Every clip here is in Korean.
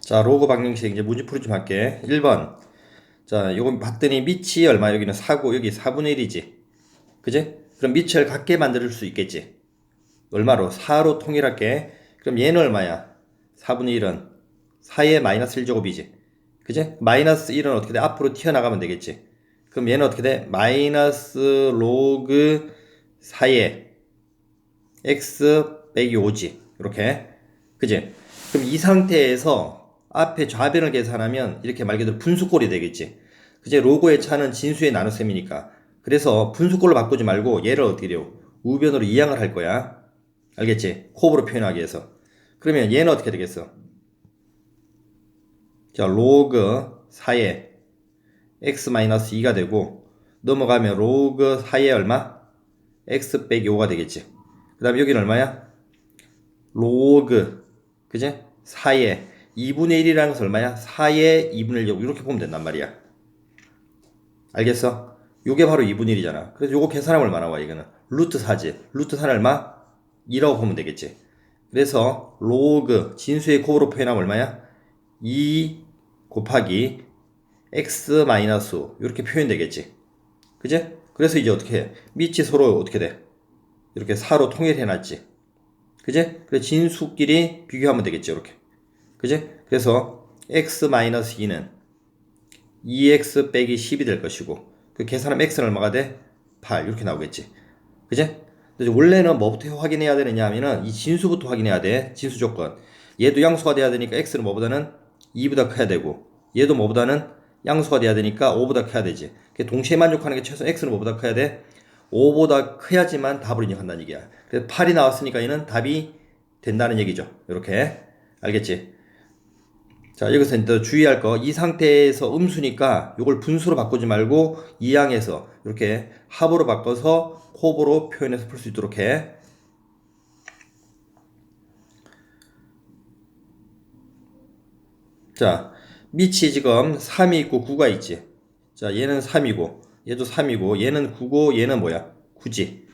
자, 로그 방정식 이제 문제 풀이 좀 할게. 1번. 자, 요거 봤더니 밑이 얼마? 여기는 4고 여기 4분의 1이지. 그지? 그럼 밑을 같게 만들 수 있겠지. 얼마로? 4로 통일할게. 그럼 얘는 얼마야? 4분의 1은 4의 마이너스 1제곱이지. 그지? 마이너스 1은 어떻게 돼? 앞으로 튀어나가면 되겠지. 그럼 얘는 어떻게 돼? 마이너스 로그 4의 x 빼기 5지. 이렇게. 그지? 그럼 이 상태에서 앞에 좌변을 계산하면 이렇게 말 그대로 분수꼴이 되겠지. 그제 로고의 차는 진수의 나눗셈이니까. 그래서 분수꼴로 바꾸지 말고 얘를 어떻게 돼요? 우변으로 이항을 할 거야. 알겠지? 곱으로 표현하기 위해서. 그러면 얘는 어떻게 되겠어? 자, 로그 4의 x-2가 되고 넘어가면 로그 4의 얼마? x 빼기 5가 되겠지. 그 다음에 여기는 얼마야? 로그 그지? 4의 2분의 1이라는 것은 얼마야? 4의 2분의 1 이렇게 보면 된단 말이야. 알겠어? 요게 바로 2분의 1이잖아. 그래서 요거 계산하면 얼마나 와 이거는? 루트 4지. 루트 4는 얼마? 2라고 보면 되겠지. 그래서 로그 진수의 곱으로 표현하면 얼마야? 2 곱하기 x 마이너스 5 이렇게 표현되겠지. 그지? 그래서 이제 어떻게 해? 밑이 서로 어떻게 돼? 이렇게 4로 통일해놨지. 그지? 그래서 진수끼리 비교하면 되겠지, 이렇게. 그지? 그래서 x-2는 2x 빼기 10이 될 것이고, 그 계산하면 x는 얼마가 돼? 8. 이렇게 나오겠지. 그지? 원래는 뭐부터 확인해야 되느냐 하면은 이 진수부터 확인해야 돼. 진수 조건. 얘도 양수가 돼야 되니까 x는 뭐보다는 2보다 커야 되고, 얘도 뭐보다는 양수가 돼야 되니까 5보다 커야 되지. 동시에 만족하는 게 최소 x는 뭐보다 커야 돼? 5보다 커야지만 답을 입력한다는 얘기야. 그래서 8이 나왔으니까 얘는 답이 된다는 얘기죠. 이렇게. 알겠지? 자, 여기서 이제 주의할 거. 이 상태에서 음수니까 이걸 분수로 바꾸지 말고 이항해서 이렇게 합으로 바꿔서 홉으로 표현해서 풀 수 있도록 해. 자, 밑이 지금 3이 있고 9가 있지. 자, 얘는 3이고, 얘도 3이고, 얘는 9고, 얘는 뭐야? 9지.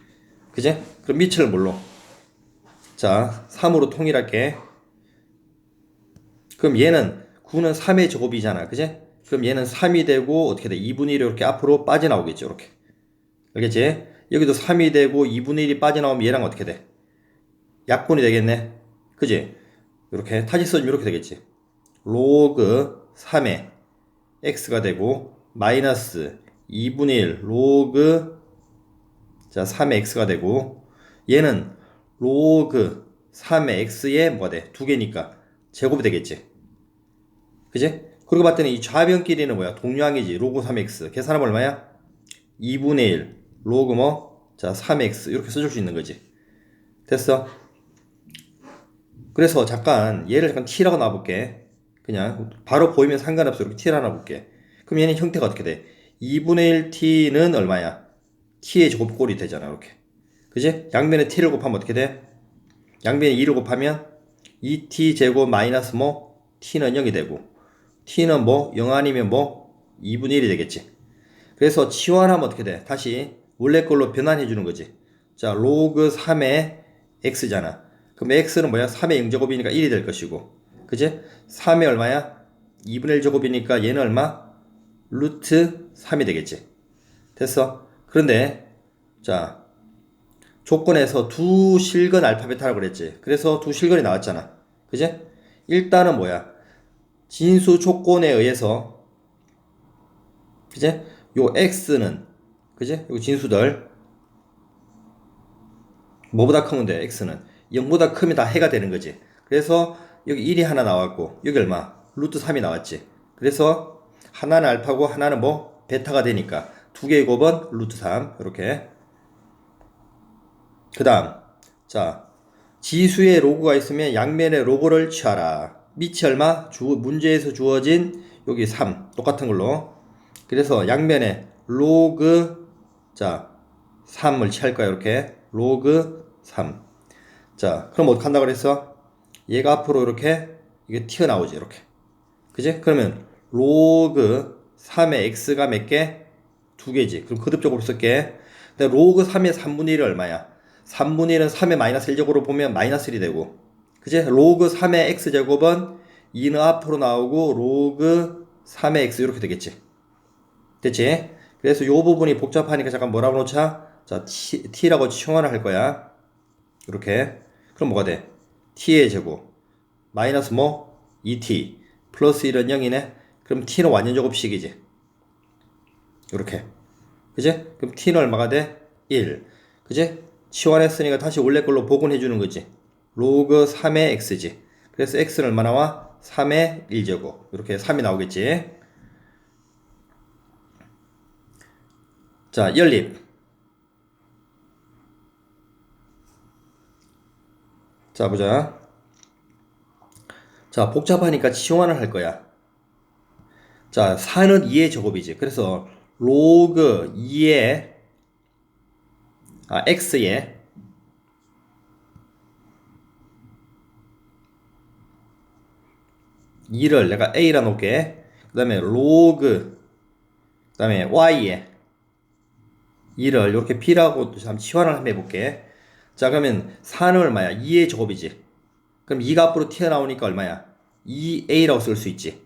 그지? 그럼 밑을 뭘로? 자, 3으로 통일할게. 그럼 얘는 9는 3의 제곱이잖아. 그지? 그럼 얘는 3이 되고 어떻게 돼? 2분의 1이 이렇게 앞으로 빠져나오겠죠. 이렇게. 알겠지? 여기도 3이 되고 2분의 1이 빠져나오면 얘랑 어떻게 돼? 약분이 되겠네. 그지? 이렇게 타지 써주면 이렇게 되겠지. 로그 3의 x가 되고 마이너스 2분의 1 로그 자 3의 x가 되고 얘는 로그 3의 x에 뭐가 돼? 두 개니까 제곱이 되겠지. 그지? 그리고 봤더니 이 좌변끼리는 뭐야? 동량이지. 로그 3x. 계산하면 얼마야? 2분의 1 로그 뭐? 자 3x 이렇게 써줄 수 있는 거지. 됐어? 그래서 잠깐 얘를 잠깐 t라고 놔볼게. 그냥 바로 보이면 상관없어. 이렇게 t를 하나 볼게. 그럼 얘는 형태가 어떻게 돼? 2분의 1t는 얼마야? t의 제곱꼴이 되잖아. 이렇게. 그지? 양변에 t를 곱하면 어떻게 돼? 양변에 2를 곱하면 2t 제곱 마이너스 뭐 t는 0이 되고 t는 뭐 0 아니면 뭐 2분의 1이 되겠지. 그래서 치환하면 어떻게 돼? 다시 원래 걸로 변환해 주는 거지. 자, 로그 3의 x잖아. 그럼 x는 뭐야? 3의 0제곱이니까 1이 될 것이고. 그지? 3의 얼마야? 2분의 1 제곱이니까 얘는 얼마? 루트 3이 되겠지. 됐어? 그런데 자 조건에서 두 실근 알파벳 하라고 그랬지. 그래서 두 실근이 나왔잖아. 그지? 일단은 뭐야? 진수 조건에 의해서 그지? 요 x는 그지? 요 진수들 뭐보다 크면 돼? x는 0보다 크면 다 해가 되는 거지. 그래서 여기 1이 하나 나왔고 여기 얼마? 루트 3이 나왔지. 그래서 하나는 알파고 하나는 뭐 베타가 되니까 두 개의 곱은 루트 3 이렇게 그 다음 자 지수의 로고가 있으면 양면의 로고를 취하라 밑이 얼마? 주, 문제에서 주어진 여기 3 똑같은 걸로 그래서 양면에 로그 자 3을 취할 거야 이렇게 로그 3 자 그럼 어떻게 한다 그랬어? 얘가 앞으로 이렇게 이게 튀어나오지 이렇게 그지? 그러면 로그 3의 x가 몇 개? 두 개지. 그럼 거듭적으로 쓸게. 근데 로그 3의 3분의 1이 얼마야? 3분의 1은 3의 마이너스 1제곱으로 보면 마이너스 1이 되고. 그지? 로그 3의 x제곱은 2는 앞으로 나오고 로그 3의 x 이렇게 되겠지. 됐지? 그래서 요 부분이 복잡하니까 잠깐 뭐라고 놓자? 자, t, t라고 치환을 할 거야. 이렇게. 그럼 뭐가 돼? t의 제곱. 마이너스 뭐? 2t. 플러스 1은 0이네. 그럼 t는 완전 제곱식이지. 이렇게. 그지? 그럼 t는 얼마가 돼? 1. 그지? 치환했으니까 다시 원래 걸로 복원해 주는 거지. 로그 3의 x지. 그래서 x는 얼마 나와? 3의 1제곱. 이렇게 3이 나오겠지. 자, 연립. 자, 보자. 자, 복잡하니까 치환을 할 거야. 자, 4는 2의 제곱이지. 그래서 로그 2의 아, x의 이를 내가 a라 놓을게. 그 다음에 로그 그 다음에 y의 이를 이렇게 b라고 한번 치환을 한번 해볼게. 자 그러면 4는 얼마야? 2의 제곱이지. 그럼 2가 앞으로 튀어나오니까 얼마야? 2a라고 쓸 수 있지.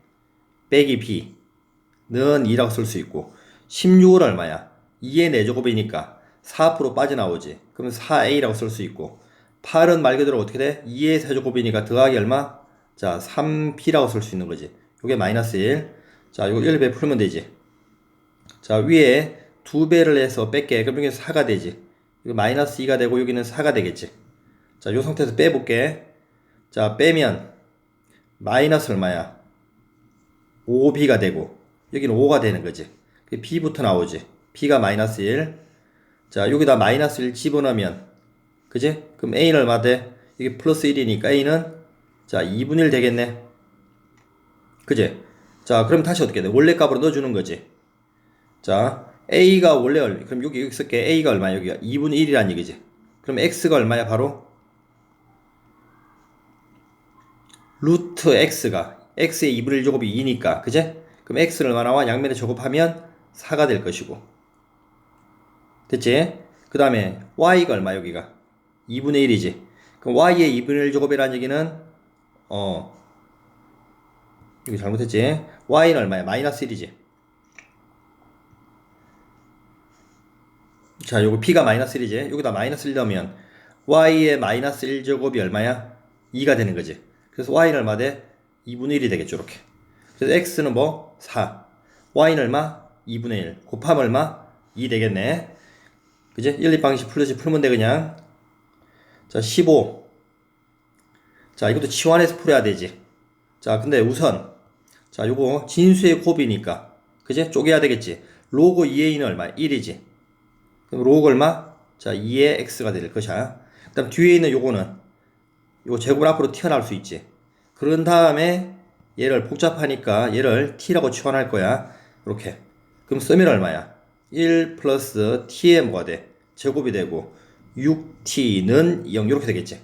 빼기 b는 2라고 쓸 수 있고 16은 얼마야? 2의 4제곱이니까 4 앞으로 빠져나오지. 그럼 4a라고 쓸 수 있고 8은 말 그대로 어떻게 돼? 2의 세제곱이니까 더하기 얼마? 자 3p라고 쓸 수 있는 거지. 요게 마이너스 1. 자 요거 1배 풀면 되지. 자 위에 두 배를 해서 뺄게. 그럼 여기 4가 되지. 이거 마이너스 2가 되고 여기는 4가 되겠지. 자, 요 상태에서 빼볼게. 자, 빼면 마이너스 얼마야? 5b가 되고 여기는 5가 되는 거지. 그 b부터 나오지. b가 마이너스 1. 자, 여기다 마이너스 1 집어넣으면 그지? 그럼 a는 얼마 돼? 이게 플러스 1이니까 a는 자, 2분의 1 되겠네. 그지? 자, 그럼 다시 어떻게 돼? 원래 값으로 넣어주는 거지. 자, a가 원래 얼마? 그럼 여기 여기 쓸게. a가 얼마야? 여기가 2분의 1이란 얘기지. 그럼 x가 얼마야? 바로 루트 x가 x의 2분의 1 제곱이 2니까 그제? 그럼 x는 얼마 나와? 양면에 제곱하면 4가 될 것이고 됐지? 그 다음에 y가 얼마 여기가? 2분의 1이지. 그럼 y의 2분의 1 제곱이라는 얘기는 어 여기 잘못했지? y는 얼마야? 마이너스 1이지. 자, 요거 p가 마이너스 1이지. 여기다 마이너스 1 넣으면 y의 마이너스 1제곱이 얼마야? 2가 되는 거지. 그래서 y는 얼마 돼? 2분의 1이 되겠죠, 이렇게. 그래서 x는 뭐? 4. y는 얼마? 2분의 1. 곱하면 얼마? 2 되겠네. 그지? 1, 2 방식 플러스 풀면 돼, 그냥. 자, 15. 자, 이것도 치환해서 풀어야 되지. 자, 근데 우선, 자, 요거 진수의 곱이니까. 그지? 쪼개야 되겠지. 로그 2a는 얼마? 1이지. 그럼 로그 얼마? 자, 2의 x가 될 것이야. 그 다음 뒤에 있는 요거는, 요거 제곱을 앞으로 튀어나올 수 있지. 그런 다음에 얘를 복잡하니까 얘를 t라고 치환할 거야. 이렇게. 그럼 쓰면 얼마야? 1 플러스 t의 뭐가 돼? 제곱이 되고 6t는 0 이렇게 되겠지.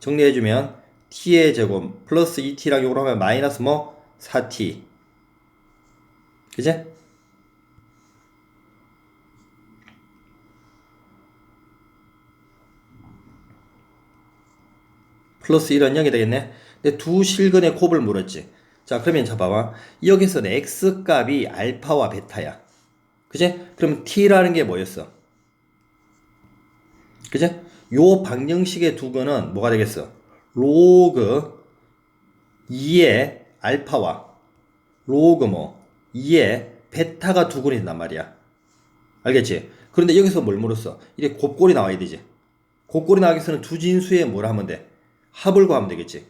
정리해주면 t의 제곱 플러스 2t랑 요걸 하면 마이너스 뭐? 4t. 그지? 플러스 1은 0이 되겠네. 근데 두 실근의 곱을 물었지. 자, 그러면 자, 봐봐. 여기서는 x 값이 알파와 베타야. 그지? 그럼 t라는 게 뭐였어? 그지? 요 방정식의 두 거는 뭐가 되겠어? 로그 2의 알파와 로그 뭐 2의 베타가 두 근이 된단 말이야. 알겠지? 그런데 여기서 뭘 물었어? 이게 곱골이 나와야 되지. 곱골이 나가기 위해서는 두 진수에 뭐라 하면 돼? 합을 구하면 되겠지.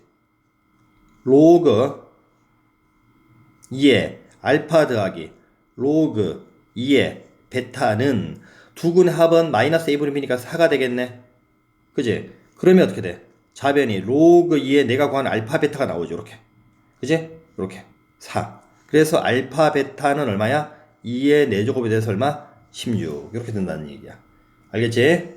로그 2의 알파 더하기 로그 2의 베타는 두 근의 합은 마이너스 a분의 b니까 4가 되겠네. 그지? 그러면 어떻게 돼? 좌변이 로그 2의 내가 구한 알파 베타가 나오죠. 이렇게. 그지? 이렇게. 4. 그래서 알파 베타는 얼마야? 2의 4제곱에 대해서 얼마? 16. 이렇게 된다는 얘기야. 알겠지?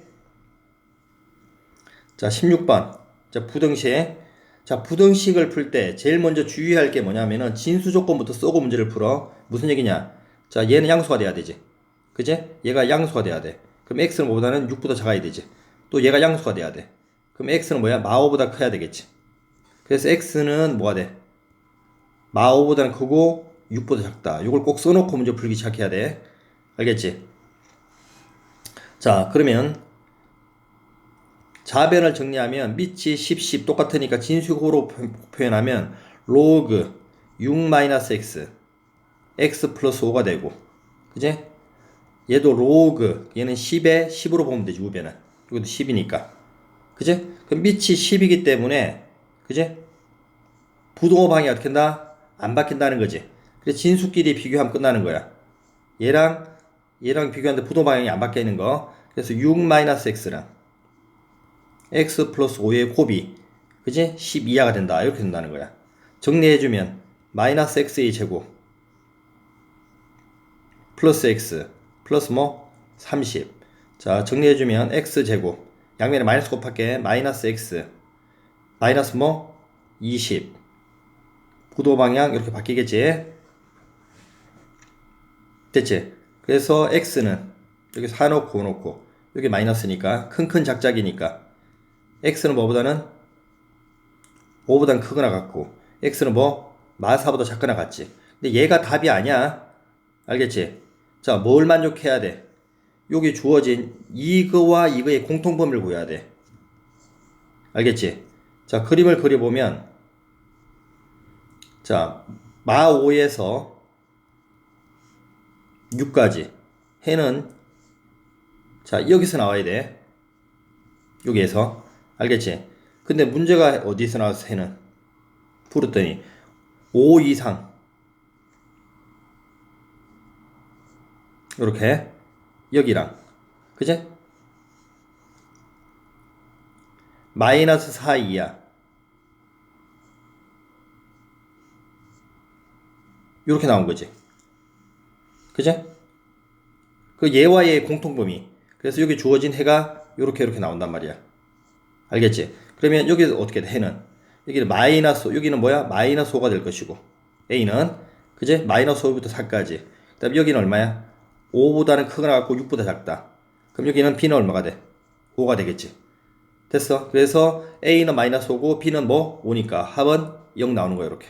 자, 16번. 자, 부등식. 자, 부등식을 풀 때 제일 먼저 주의할 게 뭐냐면은 진수 조건부터 쏘고 문제를 풀어. 무슨 얘기냐? 자, 얘는 양수가 돼야 되지. 그지? 얘가 양수가 돼야 돼. 그럼 x는 뭐보다는 6보다 작아야 되지. 또 얘가 양수가 돼야 돼. 그럼 x는 뭐야? 마오보다 커야 되겠지. 그래서 x는 뭐가 돼? 마 5보다는 크고 6보다 작다. 이걸 꼭 써놓고 문제 풀기 시작해야 돼. 알겠지? 자, 그러면 자변을 정리하면 밑이 10, 10 똑같으니까 진수호로 표- 표현하면 로그 6-x x 플러스 5가 되고 그지? 얘도 로그 얘는 10에 10으로 보면 되지 우변은 이것도 10이니까 그지? 그럼 밑이 10이기 때문에 그지? 부동호 방이 어떻게 한다? 안 바뀐다는 거지 그래서 진수끼리 비교하면 끝나는 거야 얘랑 얘랑 비교하는데 부동호 방향이 안 바뀌어 있는 거 그래서 6-x랑 x 플러스 5의 곱이 그지? 10 이하가 된다 이렇게 된다는 거야 정리해주면 마이너스 x의 제곱 플러스 x 플러스 뭐? 30. 자, 정리해주면 x 제곱. 양면에 마이너스 곱할게. 마이너스 x. 마이너스 뭐? 20. 부도 방향 이렇게 바뀌겠지? 됐지? 그래서 x는 여기 4 놓고 5 놓고 여기 마이너스니까 큰큰 작작이니까 x는 뭐보다는 5보다는 크거나 같고 x는 뭐? 마4보다 작거나 같지 근데 얘가 답이 아니야 알겠지? 자, 뭘 만족해야 돼? 여기 주어진 이거와 이거의 공통범위를 구해야 돼. 알겠지? 자, 그림을 그려보면, 자, 마5에서 6까지. 해는, 자, 여기서 나와야 돼. 여기에서. 알겠지? 근데 문제가 어디서 나왔어, 해는? 풀었더니, 5 이상. 요렇게 여기랑 그제? 마이너스 4 이하 요렇게 나온 거지 그제? 그 얘와 얘의 공통범위 그래서 여기 주어진 해가 요렇게 요렇게 나온단 말이야 알겠지? 그러면 여기 어떻게 돼 해는 여기는 마이너스 여기는 뭐야? 마이너스 5가 될 것이고 A는 그제? 마이너스 5부터 4까지 그 다음 여기는 얼마야? 5보다는 크거나 같고 6보다 작다. 그럼 여기는 B는 얼마가 돼? 5가 되겠지. 됐어. 그래서 A는 마이너스 5고 B는 뭐? 5니까 합은 0 나오는 거야, 이렇게.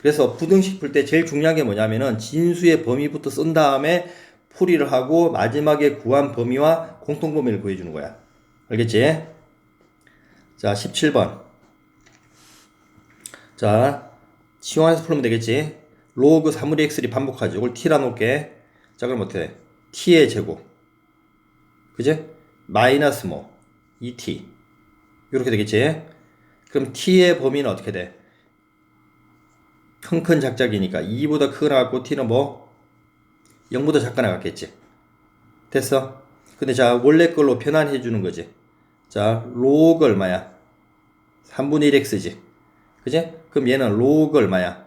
그래서 부등식 풀 때 제일 중요한 게 뭐냐면은 진수의 범위부터 쓴 다음에 풀이를 하고 마지막에 구한 범위와 공통 범위를 구해주는 거야. 알겠지? 자, 17번. 자, 치환해서 풀면 되겠지? 로그 3분의 x를 반복하죠. 이걸 t라 놓을게. 자, 그럼 어떻게 돼? t의 제곱. 그제? 마이너스 뭐? 2t. 이렇게 되겠지? 그럼 t의 범위는 어떻게 돼? 큰 큰 작작이니까 2보다 크거나 같고 t는 뭐? 0보다 작거나 같겠지? 됐어? 근데 자, 원래 걸로 변환해 주는 거지. 자, 로그 얼마야? 3분의 1x지. 그제? 그럼 얘는 로그 얼마야?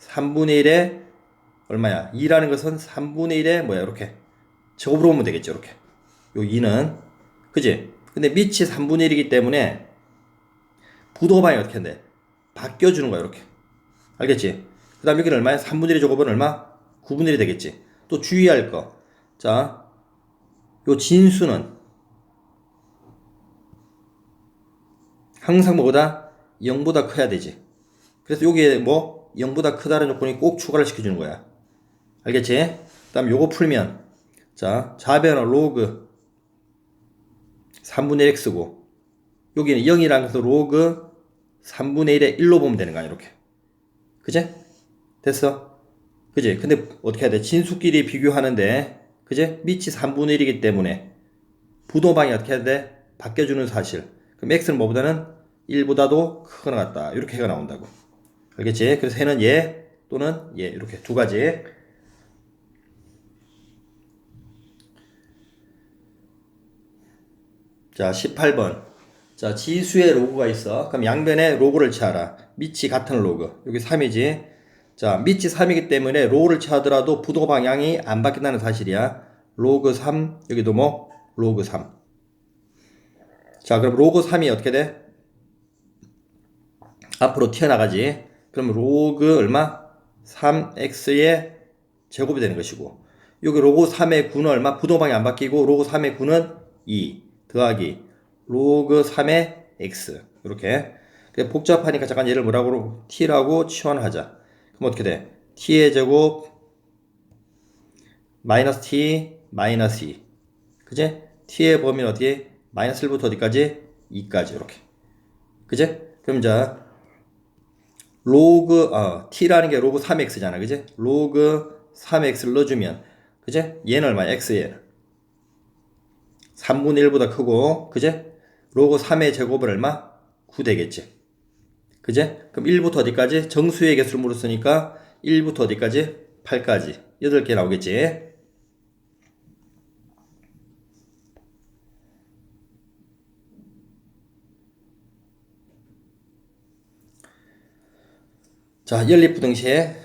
3분의 1에 얼마야? 2라는 것은 3분의 1에 뭐야? 이렇게 제곱으로 보면 되겠죠. 이렇게. 요 2는 그지? 근데 밑이 3분의 1이기 때문에 부도방이 어떻게 한대? 바뀌어주는 거야. 이렇게. 알겠지? 그 다음 여기는 얼마야? 3분의 1의 제곱은 얼마? 9분의 1이 되겠지. 또 주의할 거. 자, 요 진수는 항상 뭐보다 0보다 커야 되지. 그래서 여기에 뭐 0보다 크다는 조건이 꼭 추가를 시켜주는 거야. 알겠지? 그 다음 요거 풀면 자 좌변은 로그 3분의 x고 여기는 0이라는 것은 로그 3분의 1의 1로 보면 되는 거야 이렇게 그제? 됐어? 그지? 근데 어떻게 해야 돼? 진수끼리 비교하는데 그제? 밑이 3분의 1이기 때문에 부도방이 어떻게 해야 돼? 바뀌어주는 사실 그럼 x는 뭐보다는 1보다도 크거나 같다 이렇게 해가 나온다고 알겠지? 그래서 해는 얘 또는 얘 이렇게 두 가지 자, 18번. 자, 지수의 로그가 있어. 그럼 양변에 로그를 취하라. 밑이 같은 로그. 여기 3이지. 자, 밑이 3이기 때문에 로그를 취하더라도 부도 방향이 안 바뀐다는 사실이야. 로그 3, 여기도 뭐? 로그 3. 자, 그럼 로그 3이 어떻게 돼? 앞으로 튀어나가지. 그럼 로그 얼마? 3x의 제곱이 되는 것이고. 여기 로그 3의 9는 얼마? 부도 방향 안 바뀌고 로그 3의 9는 2. 더하기 로그 3의 x 이렇게 복잡하니까 잠깐 얘를 뭐라고 t라고 치환하자 그럼 어떻게 돼? t의 제곱 마이너스 t 마이너스 2 그제? t의 범위는 어떻게? 마이너스 1부터 어디까지? 2까지 이렇게 그제? 그럼 자 로그 어, t라는 게 로그 3x잖아 그제? 로그 3x를 넣어주면 그제? 얘는 얼마야? x얘는 3분의 1보다 크고 그제? 로그 3의 제곱은 얼마? 9 되겠지 그제? 그럼 1부터 어디까지? 정수의 개수를 물었으니까 1부터 어디까지? 8까지 8개 나오겠지 자, 연립부등식.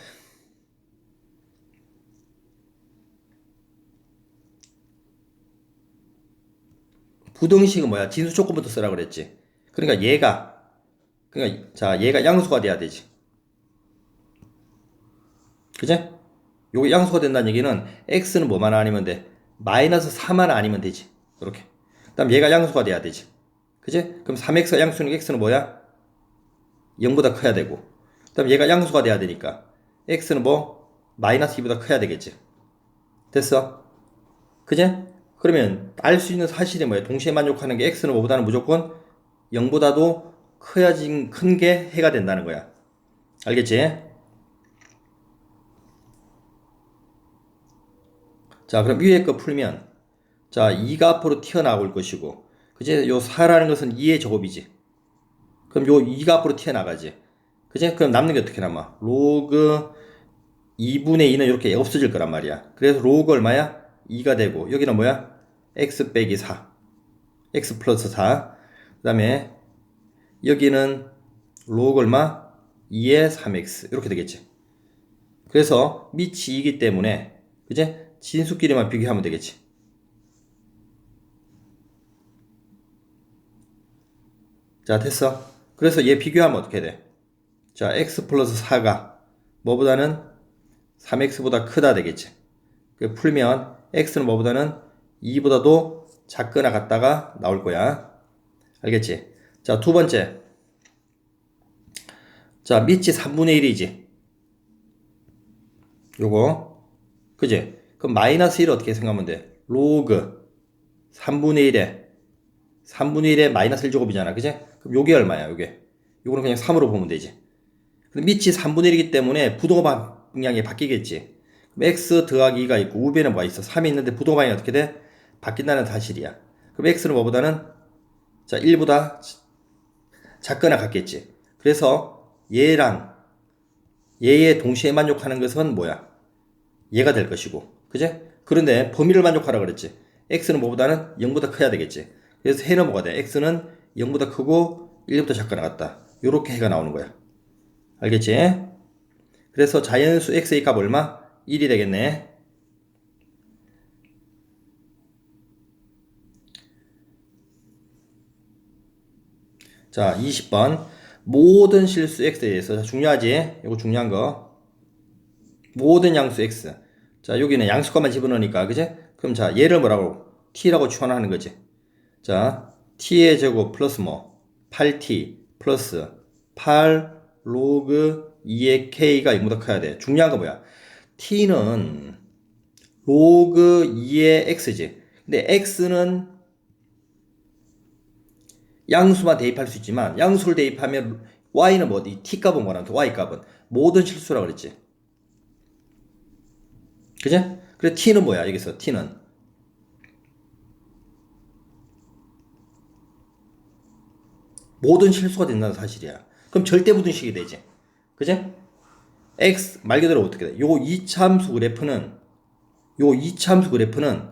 부등식은 뭐야? 진수 조건부터 쓰라 그랬지. 그러니까 얘가, 그러니까, 자, 얘가 양수가 돼야 되지. 그제? 요게 양수가 된다는 얘기는 x는 뭐만 아니면 돼? 마이너스 4만 아니면 되지. 이렇게. 그 다음 얘가 양수가 돼야 되지. 그제? 그럼 3x가 양수는 x는 뭐야? 0보다 커야 되고. 그다음 얘가 양수가 돼야 되니까 x는 뭐 마이너스 2보다 커야 되겠지. 됐어? 그제? 그러면 알 수 있는 사실이 뭐야? 동시에 만족하는 게 x는 뭐보다는 무조건 0보다도 커야진 큰게 해가 된다는 거야. 알겠지? 자, 그럼 위에 거 풀면 자, 2가 앞으로 튀어나올 것이고 그제? 요 4라는 것은 2의 제곱이지. 그럼 요 2가 앞으로 튀어나가지. 그지? 그럼 남는 게 어떻게 남아? 로그 2분의 2는 이렇게 없어질 거란 말이야. 그래서 로그 얼마야? 2가 되고, 여기는 뭐야? x 빼기 4. x 플러스 4. 그 다음에, 여기는 로그 얼마? 2의 3x. 이렇게 되겠지. 그래서 밑이 2이기 때문에, 그지? 진수끼리만 비교하면 되겠지. 자, 됐어. 그래서 얘 비교하면 어떻게 돼? 자, x 플러스 4가 뭐보다는 3x보다 크다 되겠지. 그 풀면 x는 뭐보다는 2보다도 작거나 같다가 나올 거야. 알겠지? 자, 두 번째. 자, 밑이 3분의 1이지. 요거. 그지? 그럼 마이너스 1 어떻게 생각하면 돼? 로그 3분의 1에 3분의 1에 마이너스 1제곱이잖아. 그지? 그럼 요게 얼마야, 요게? 요거는 그냥 3으로 보면 되지. 밑이 3분의 1이기 때문에 부동호 방향이 바뀌겠지. X 더하기 2가 있고 우변에 뭐가 있어? 3이 있는데 부동호 방향이 어떻게 돼? 바뀐다는 사실이야. 그럼 x는 뭐보다는 자 1보다 작거나 같겠지. 그래서 얘랑 얘의 동시에 만족하는 것은 뭐야? 얘가 될 것이고. 그제? 그런데 범위를 만족하라 그랬지. x는 뭐보다는 0보다 커야 되겠지. 그래서 해는 뭐가 돼? x는 0보다 크고 1보다 작거나 같다. 요렇게 해가 나오는 거야. 알겠지? 그래서 자연수 x의 값 얼마? 1이 되겠네. 자, 20번. 모든 실수 x에 대해서 중요하지? 이거 중요한 거. 모든 양수 x. 자, 여기는 양수값만 집어넣으니까, 그지? 그럼 자, 얘를 뭐라고? t라고 추원하는 거지. 자, t의 제곱 플러스 뭐? 8t 플러스 8 로그 2의 k가 0보다 커야 돼. 중요한 거 뭐야? T는 로그 2의 x지. 근데 x는 양수만 대입할 수 있지만 양수를 대입하면 y는 뭐지? t 값은 뭐라는 y 값은 모든 실수라고 그랬지. 그죠? 그래 t는 뭐야? 여기서 t는 모든 실수가 된다는 사실이야. 그럼 절대 부등식이 되지. 그제? X 말 그대로 어떻게 돼? 요 이참수 그래프는 요 이참수 그래프는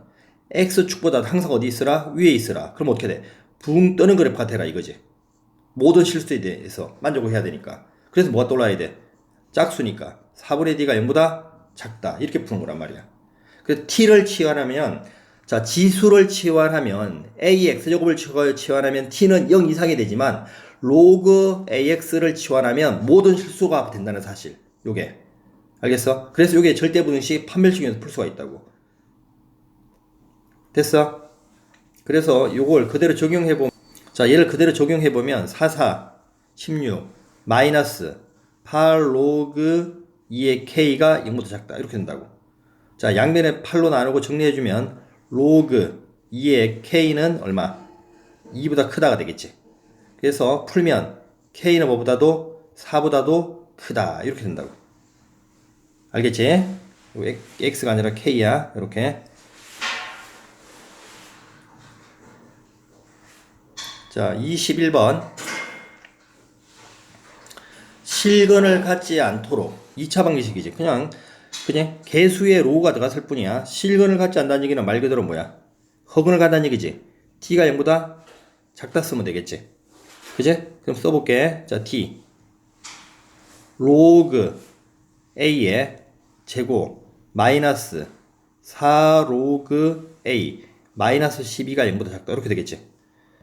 x축보다 항상 어디 있으라? 위에 있으라. 그럼 어떻게 돼? 붕 뜨는 그래프가 되라 이거지. 모든 실수에 대해서 만족을 해야 되니까. 그래서 뭐가 떠올라야 돼? 짝수니까 4분의 d가 0보다 작다. 이렇게 푸는 거란 말이야. 그래서 t를 치환하면 자, 지수를 치환하면 ax제곱을 치환하면 t는 0 이상이 되지만 로그 ax를 치환하면 모든 실수가 된다는 사실. 요게. 알겠어? 그래서 요게 절대 분식 판별식에서 풀 수가 있다고. 됐어? 그래서 요걸 그대로 적용해 보면 자, 얘를 그대로 적용해 보면 44 16 마이너스 8 로그 2의 k가 0보다 작다. 이렇게 된다고. 자, 양변에 8로 나누고 정리해주면 로그 2의 k는 얼마? 2보다 크다가 되겠지. 그래서 풀면 k는 뭐보다도 4보다도 크다. 이렇게 된다고. 알겠지? 요 x가 아니라 k야. 이렇게. 자, 21번. 실근을 갖지 않도록 2차 방정식이지. 그냥 그냥 개수의 로우가 들어갔을 뿐이야. 실근을 갖지 않다는 얘기는 말 그대로 뭐야? 허근을 갖다는 얘기지. t가 0보다 작다 쓰면 되겠지. 그제? 그럼 써볼게. 자, t 로그 a의 제곱 마이너스 4 로그 a 마이너스 12가 0보다 작다. 이렇게 되겠지.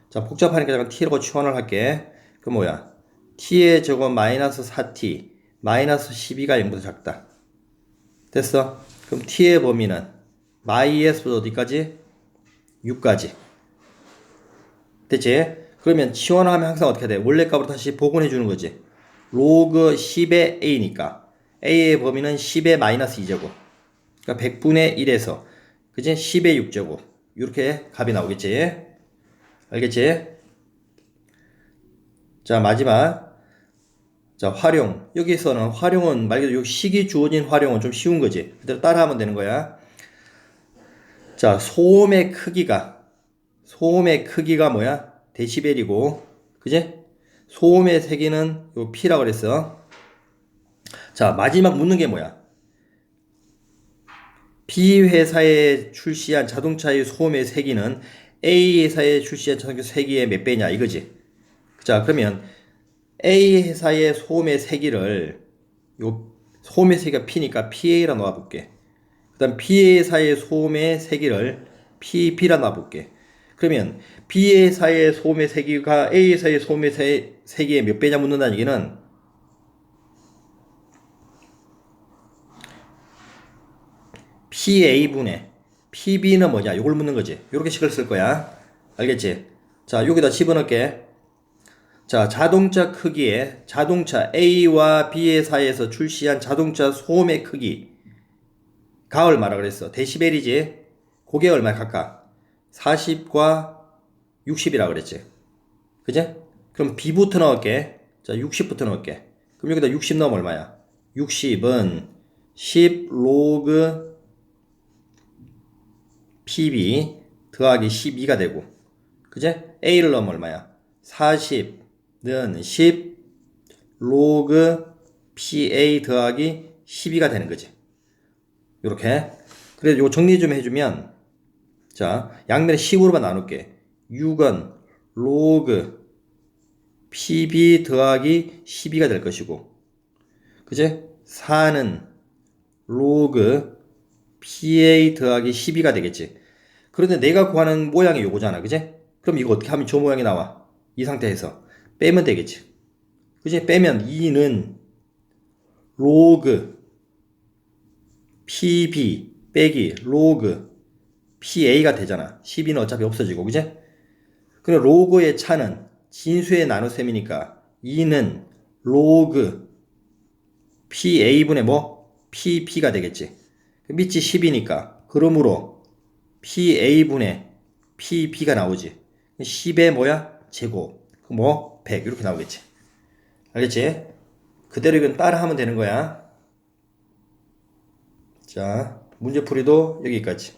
자, 복잡하니까 잠깐 t라고 치환을 할게. 그 뭐야? t의 제곱 마이너스 4t 마이너스 12가 0보다 작다. 됐어? 그럼 t의 범위는 마이에서부터 어디까지? 6까지. 됐지? 그러면 치환하면 항상 어떻게 돼? 원래 값으로 다시 복원해 주는 거지. 로그 10의 a니까 a의 범위는 10의 마이너스 2제곱. 그러니까 100분의 1에서 그지? 10의 6제곱. 이렇게 값이 나오겠지? 알겠지? 자, 마지막. 자, 활용. 여기서는 활용은 말 그대로 요 식이 주어진 활용은 좀 쉬운 거지. 그대로 따라하면 되는 거야. 자, 소음의 크기가 소음의 크기가 뭐야? 데시벨이고. 그지? 소음의 세기는 요 P라고 그랬어. 자, 마지막 묻는 게 뭐야? B 회사에 출시한 자동차의 소음의 세기는 A 회사에 출시한 자동차 세기의 몇 배냐 이거지. 자, 그러면 A 회사의 소음의 세기를 요 소음의 세기가 P니까 PA라 놓아 볼게. 그다음 B 회사의 소음의 세기를 PB라 놔 볼게. 그러면 B 회사의 소음의 세기가 A 회사의 소음의 세, 세기의 몇 배냐 묻는다는 얘기는 PA분의 PB는 뭐냐? 이걸 묻는 거지. 이렇게 식을 쓸 거야. 알겠지? 자, 여기다 집어넣을게. 자, 자동차 크기에 자동차 A와 B의 사이에서 출시한 자동차 소음의 크기. 가 얼마라 그랬어? 데시벨이지? 그게 얼마야, 각각? 40과 60이라 그랬지? 그제? 그럼 B부터 넣을게. 자, 60부터 넣을게. 그럼 여기다 60 넣으면 얼마야? 60은 10 로그 PB 더하기 12가 되고 그제? A를 넣으면 얼마야? 40는 10 로그 PA 더하기 12가 되는 거지. 요렇게. 그래서 요거 정리 좀 해주면 자 양면에 10으로만 나눌게. 6은 로그 PB 더하기 12가 될 것이고 그제? 4는 로그 PA 더하기 12가 되겠지. 그런데 내가 구하는 모양이 요거잖아. 그제? 그럼 이거 어떻게 하면 저 모양이 나와? 이 상태에서. 빼면 되겠지. 그지? 빼면 2는 로그 PB 빼기 로그 PA가 되잖아. 12는 어차피 없어지고. 그제? 그럼 로그의 차는 진수의 나눗셈이니까 2는 로그 PA분의 뭐? PP가 되겠지. 밑이 10이니까 그러므로 PA분의 PB가 나오지 10의 뭐야? 제곱 뭐? 100 이렇게 나오겠지 알겠지? 그대로 이건 따라 하면 되는 거야 자 문제풀이도 여기까지